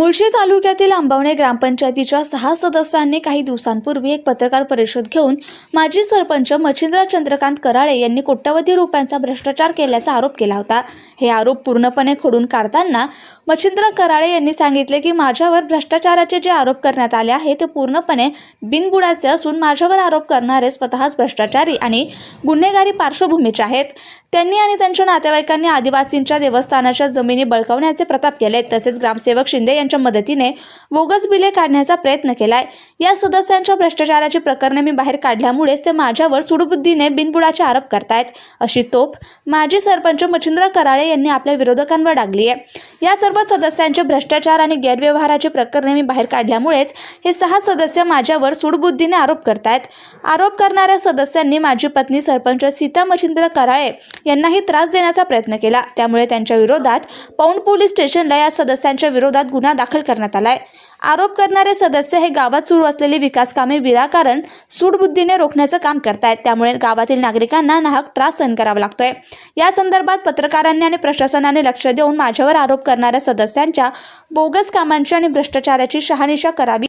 मुळशी तालुक्यातील आंबवणे ग्रामपंचायतीच्या सहा सदस्यांनी काही दिवसांपूर्वी एक पत्रकार परिषद घेऊन माजी सरपंच मच्छिंद्र चंद्रकांत कराळे यांनी कोट्यवधी रुपयांचा भ्रष्टाचार केल्याचा आरोप केला होता. हे आरोप पूर्णपणे खोडून काढताना मच्छिंद्र कराळे यांनी सांगितले की माझ्यावर भ्रष्टाचाराचे जे आरोप करण्यात आले आहे ते पूर्णपणे बिनबुडाचे असून माझ्यावर आरोप करणारे स्वतःच भ्रष्टाचारी आणि गुन्हेगारी पार्श्वभूमीचे आहेत. त्यांनी आणि त्यांच्या नातेवाईकांनी आदिवासींच्या देवस्थानाच्या जमिनी बळकावण्याचे प्रताप केले तसेच ग्रामसेवक शिंदे यांच्या मदतीने बोगस बिले काढण्याचा प्रयत्न केलाय. या सदस्यांच्या भ्रष्टाचाराची प्रकरणे मी बाहेर काढल्यामुळेच ते माझ्यावर सुडबुद्धीने बिनबुडाचे आरोप करतायत. अशी तोप माजी सरपंच मच्छिंद्र कराळे यांनी आपल्या विरोधकांवर डागली आहे. या सर्व सदस्यांचे भ्रष्टाचार आणि गैरव्यवहाराची प्रकरणे मी बाहेर काढल्यामुळेच हे सहा सदस्य माझ्यावर सुडबुद्धीने आरोप करतायत. आरोप करणाऱ्या सदस्यांनी माझी पत्नी सरपंच सीता मच्छिंद्र कराळे यांनाही त्रास देण्याचा प्रयत्न केला. त्यामुळे त्यांच्या विरोधात पौंड पोलीस स्टेशनला या सदस्यांच्या विरोधात गुन्हा दाखल करण्यात आलाय. आरोप करणारे सदस्य हे गावात सुरू असलेली विकास कामे विराकारण सूडबुद्धीने रोखण्याचं काम करतायत. त्यामुळे गावातील नागरिकांना नाहक त्रास सहन करावा लागतोय. या संदर्भात पत्रकारांनी आणि प्रशासनाने लक्ष देऊन माझ्यावर आरोप करणाऱ्या सदस्यांच्या बोगस कामांची आणि भ्रष्टाचाराची शहानिशा करावी.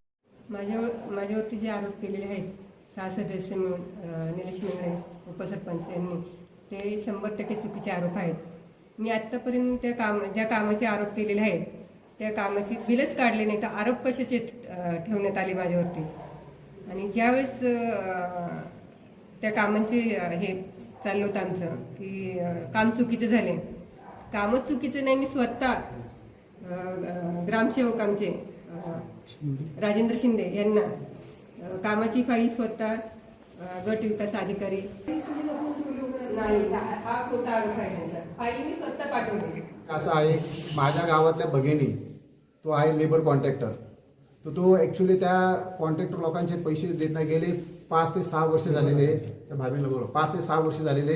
माझ्यावर माझ्यावरती जे आरोप केलेले आहेत सहा सदस्य मिळून निलेश मेंगळे उपसरपंच यांनी ते शंभर टक्के चुकीचे आरोप आहेत. मी आत्तापर्यंत त्या काम ज्या कामाचे आरोप केलेले आहेत त्या कामाची बिलच काढले नाही तर आरोप कशाचे ठेवण्यात आले माझ्यावरती? आणि ज्यावेळेस त्या कामांचे हे चाललं होतं आमचं की काम चुकीचे झाले कामच चुकीचे नाही मी स्वतः ग्रामसेवक आमचे राजेंद्र शिंदे यांना कामाची फाईल स्वतः गट विकास अधिकारी नाही हा खोटा आरोप आहे त्यांचा. फाईल मी स्वतः पाठवली. असं आहे माझ्या गावातल्या भगिनी तो आहे लेबर कॉन्ट्रॅक्टर तर तो ॲक्च्युली त्या कॉन्ट्रॅक्टर लोकांचे पैसे देत नाही गेले पाच ते सहा वर्ष झालेले त्या भाभीला बरोबर पाच ते सहा वर्ष झालेले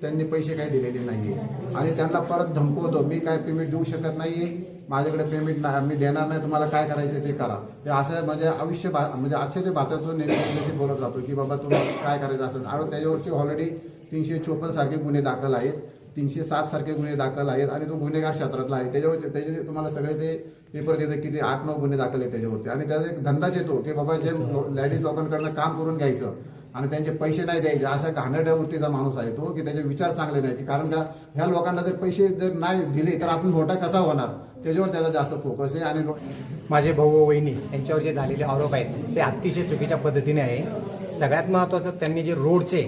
त्यांनी पैसे काही दिलेले नाही आणि त्यांना परत धमकवतो मी काय पेमेंट देऊ शकत नाही माझ्याकडे पेमेंट नाही मी देणार नाही तुम्हाला काय करायचं ते करा. ते असं म्हणजे आयुष्य बा म्हणजे आश्चर्य भाताचं नेहमी बोलत जातो की बाबा तुम्हाला काय करायचं असेल. आणि त्याच्यावरती ऑलरेडी तीनशे चोपन्न सारखे गुन्हे दाखल आहेत तीनशे सात सारखे गुन्हे दाखल आहेत आणि तो गुन्हेगार क्षेत्रातला आहे. त्याच्यावर त्याचे तुम्हाला सगळे ते पेपर देतं की ते आठ नऊ गुन्हे दाखल आहेत त्याच्यावरती. आणि त्याचा एक धंदाच येतो की बाबा जे लेडीज लोकांकडनं काम करून घ्यायचं आणि त्यांचे पैसे नाही द्यायचे. अशा घाणेरड्या वृत्तीचा माणूस आहे तो की त्याचे विचार चांगले नाही की कारण का ह्या लोकांना जर पैसे जर नाही दिले तर आपण मोठा कसा होणार? त्याच्यावर त्याचा जास्त फोकस आहे. आणि माझे भाऊ वहिनी यांच्यावर जे झालेले आरोप आहेत ते अतिशय चुकीच्या पद्धतीने आहे. सगळ्यात महत्त्वाचं त्यांनी जे रोडचे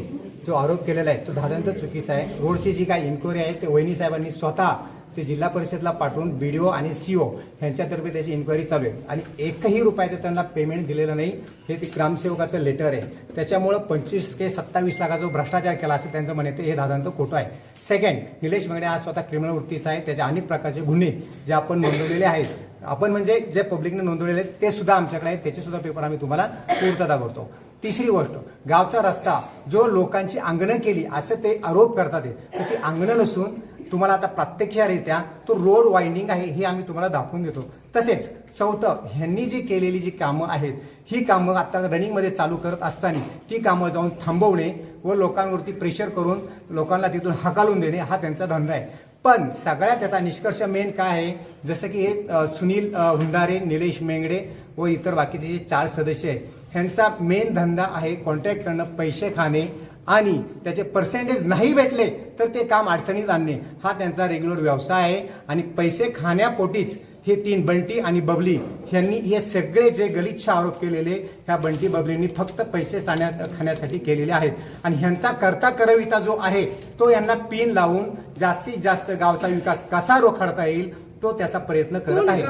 जो आरोप केलेला आहे तो दादांचा चुकीचा आहे. रोडची जी काही इन्क्वायरी आहे ते वहिनी साहेबांनी स्वतः ते जिल्हा परिषदला पाठवून बी डी ओ आणि सीओ यांच्यातर्फे त्याची इन्क्वायरी चालू आहे. आणि एकही रुपयाचं त्यांना पेमेंट दिलेलं नाही. हे ते ग्रामसेवकाचं लेटर आहे. त्याच्यामुळं पंचवीस ते सत्तावीस लाखा जो भ्रष्टाचार केला असेल त्यांचं म्हणते हे दादांचं खोटं आहे. सेकंड निलेश मंगडे हा स्वतः क्रिमिनल वृत्तीचा आहे. त्याचे अनेक प्रकारचे गुन्हे जे आपण नोंदवलेले आहेत. आपण म्हणजे जे पब्लिकने नोंदवलेले आहेत ते सुद्धा आमच्याकडे आहेत. त्याचे सुद्धा पेपर आम्ही तुम्हाला पूर्तता करतो तिसरी गोष्ट गावचा रस्ता जो लोकांची अंगणं केली असं ते आरोप करतात त्याची अंगणं नसून तुम्हाला आता प्रत्यक्षरित्या तो रोड वाइंडिंग आहे हे आम्ही तुम्हाला दाखवून देतो. तसेच चौथं ह्यांनी जी केलेली जी कामं आहेत ही कामं आता रनिंगमध्ये चालू करत असताना ती कामं जाऊन थांबवणे व लोकांवरती प्रेशर करून लोकांना तिथून हकालून देणे हा त्यांचा धंदा आहे. पण सगळ्यात त्याचा निष्कर्ष मेन काय आहे? जसं की हे सुनील हुंडारे निलेश मेंगडे व इतर बाकीचे जे चार सदस्य आहेत ह्यांचा मेन धंदा आहे कॉन्ट्रॅक्ट करणं पैसे खाणे आणि त्याचे पर्सेंटेज नाही भेटले तर ते काम अडचणीत आणणे. हा त्यांचा रेग्युलर व्यवसाय आहे. आणि पैसे खाण्यापोटीच हे तीन बंटी आणि बबली यांनी हे सगळे जे गलिच्छ आरोप केलेले ह्या बंटी बबलींनी फक्त पैसे साण्यात खाण्यासाठी केलेले आहेत. आणि ह्यांचा करता करविता जो आहे तो यांना पिन लावून जास्तीत जास्त गावचा विकास कसा रोखडता येईल तो त्याचा प्रयत्न करत आहे.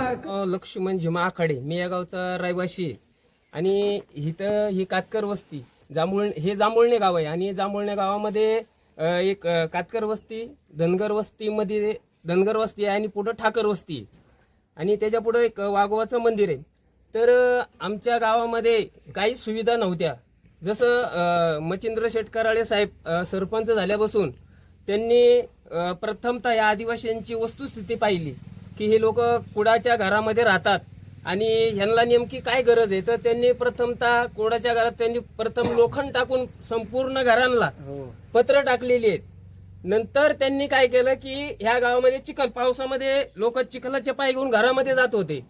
लक्ष्मण झिमा आखाडे मी या गावचा रहिवासी आहे. आणि इथं ही कातकर वस्ती जांभूळ हे जांभुळणे गाव आहे. आणि जांभुळणे गावामध्ये एक कातकर वस्ती धनगर वस्तीमध्ये धनगर वस्ती आहे आणि पुढं ठाकर वस्ती आहे. आणि त्याच्या पुढं एक वाघोबाचं मंदिर आहे. तर आमच्या गावामध्ये काही सुविधा नव्हत्या. जसं मचिंद्र मच्छिंद्र शेटकराळे साहेब सरपंच झाल्यापासून त्यांनी प्रथमतः या आदिवासींची वस्तुस्थिती पाहिली. की हे लोक कुडाच्या घरामध्ये राहतात. आणि ह्यांना नेमकी काय गरज आहे? तर त्यांनी प्रथमतः कुडाच्या घरात त्यांनी प्रथम लोखंड टाकून संपूर्ण घरांना पत्र टाकलेली आहेत. नंतर त्यांनी काय केलं की ह्या गावामध्ये चिखल पावसामध्ये लोक चिखलाचे पाय घेऊन घरामध्ये जात होते.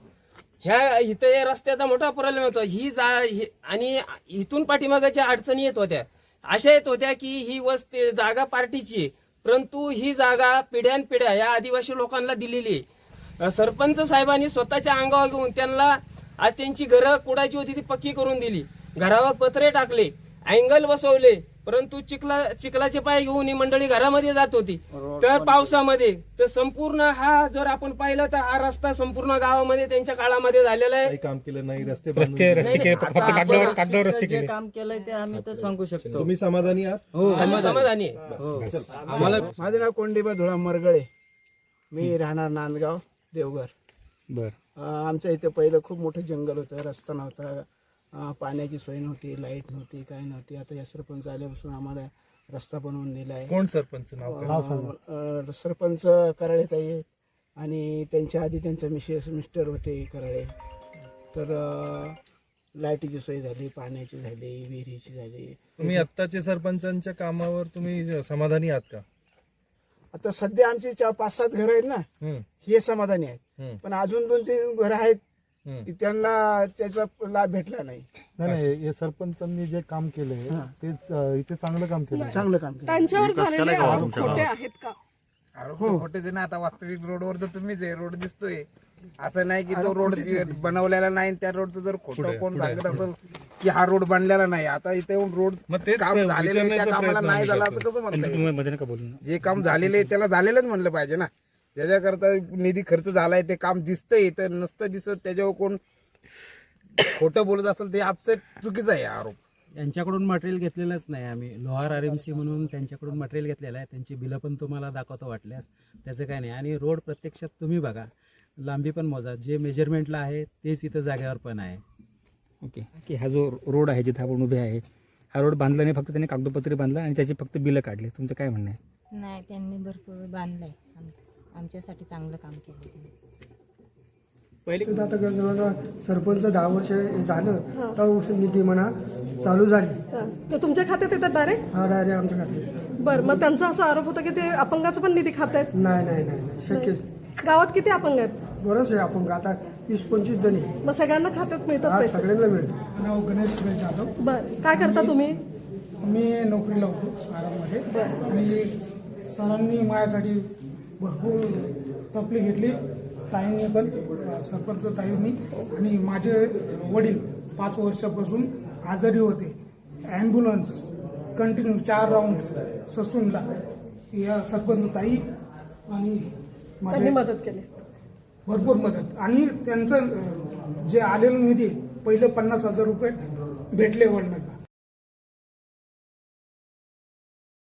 ह्या इथं या रस्त्याचा मोठा प्रॉब्लेम होता ही जा ही- आणि इथून पाठीमागाच्या अडचणी येत होत्या. अशा येत होत्या की ही वस्ती जागा पार्टीची. परंतु ही जागा पिढ्यानपिढ्या या आदिवासी लोकांना दिलेली आहे. सरपंच साहेबांनी स्वतःच्या अंगावर घेऊन त्यांना आज त्यांची घरं कुडाची होती ती पक्की करून दिली. घरावर पत्रे टाकले अँगल बसवले परंतु चिखला चिखलाचे पाय घेऊन ही मंडळी घरामध्ये जात होती. तर पावसामध्ये तर संपूर्ण हा जर आपण पाहिलं तर हा रस्ता संपूर्ण गावामध्ये त्यांच्या काळामध्ये झालेला आहे. काही काम केलं नाही रस्ते रस्ते काम केलंय ते आम्ही तर सांगू शकतो. तुम्ही समाधानी आहात? आम्ही समाधानी. आहे. माझं नाव कोंडीबा धुळा मरगळे. मी राहणार नांदगाव. देवघर. बर. आमच्या इथे पहिलं खूप मोठं जंगल होतं रस्ता नव्हता. पाण्याची सोय नव्हती लाइट नव्हती काय नव्हती. आता या सरपंच आल्यापासून आम्हाला रस्ता बनवून दिला आहे कोण सरपंच? नाव काय? अं, सरपंच कराळेताई आहेत आणि त्यांच्या आधी त्यांचा मिसेस मिस्टर होते कराळे. तर लाईटीची सोय झाली पाण्याची झाली विहिरीची झाली. तुम्ही आत्ताचे सरपंचांच्या कामावर तुम्ही समाधानी आहात का? आता सध्या आमची चार पाच सात घरं आहेत ना हे समाधानी आहेत. पण अजून दोन तीन घरं आहेत. की त्यांना त्याचा लाभ भेटला नाही. नाही नाही हे सरपंचांनी जे काम केलंय ते इथे चांगलं काम केलं चांगलं काम केलं त्यांच्यावर झालेले आरोप खोटे आहेत का? आरोप आहे ना आता वास्तविक रोडवर तर तुम्हीच आहे रोड दिसतोय. असं नाही की तो रोड बनवलेला नाही त्या रोडचं जर खोटं कोण सांगत असेल की हा रोड बनलेला नाही आता इथे येऊन रोड काम झालेलं आहे त्या कामाला नाही झालं. असं कसं म्हणता येईल. जे काम झालेलं आहे त्याला झालेलंच म्हणलं पाहिजे ना. त्याच्याकरता निधी खर्च झालाय ते काम दिसतंय तर नसतं दिसत त्याच्यावर कोण खोटं बोलत असेल ते आपसे चुकीचं आहे आरोप. त्यांच्याकडून मटेरियल घेतलेलंच नाही आम्ही. लोहार आर एम सी म्हणून त्यांच्याकडून मटेरियल घेतलेलं आहे. त्यांची बिलं पण तुम्हाला दाखवतो वाटल्यास. त्याचं काय नाही. आणि रोड प्रत्यक्षात तुम्ही बघा. लांबी पण मोजा जे मेजरमेंटला आहे तेच इथं जागेवर पण आहे. ओके. की हा जो रोड आहे जिथे आपण उभे आहे हा रोड बांधला नाही फक्त त्यांनी कागदोपत्री बांधला आणि त्याची फक्त बिलं काढली. तुमचं काय म्हणणं आहे? नाही त्यांनी भरपूर बांधलंय. आम- आमच्यासाठी चांगलं काम केलं त्यांनी. पहिले आता जवळजवळ सरपंच दहा वर्ष झालं तर निधी म्हणा चालू झाली. तर तुमच्या खात्यात येतात डायरेक्ट हा डायरेक्ट आमच्या खात्यात बरं मग त्यांचा असा आरोप होता की ते अपंगाचं पण निधी खात आहेत नाही नाही नाही. नाही. शक्य गावात किती अपंग आहेत? बरंच आहे आपण आता वीस पंचवीस जणी. मग सगळ्यांना खात्यात मिळतात आज पैसे. सगळ्यांना मिळतं नाव गणेश सुरेश जाधव. बरं काय करता तुम्ही? मी नोकरीला होतो सारामध्ये आणि सरांनी माझ्यासाठी भरपूर तपली घेतली. ताईंनी पण अं, सरपंच ताईंनी. आणि माझे वडील पाच वर्षापासून आजारी होते. ॲम्ब्युलन्स कंटिन्यू चार राऊंड ससूनला. या सरपंच ताई आणि त्यांनी माझे मदत केली. भरपूर मदत. आणि त्यांचं जे आलेलं निधी पहिले पन्नास हजार रुपये भेटले वडिलांना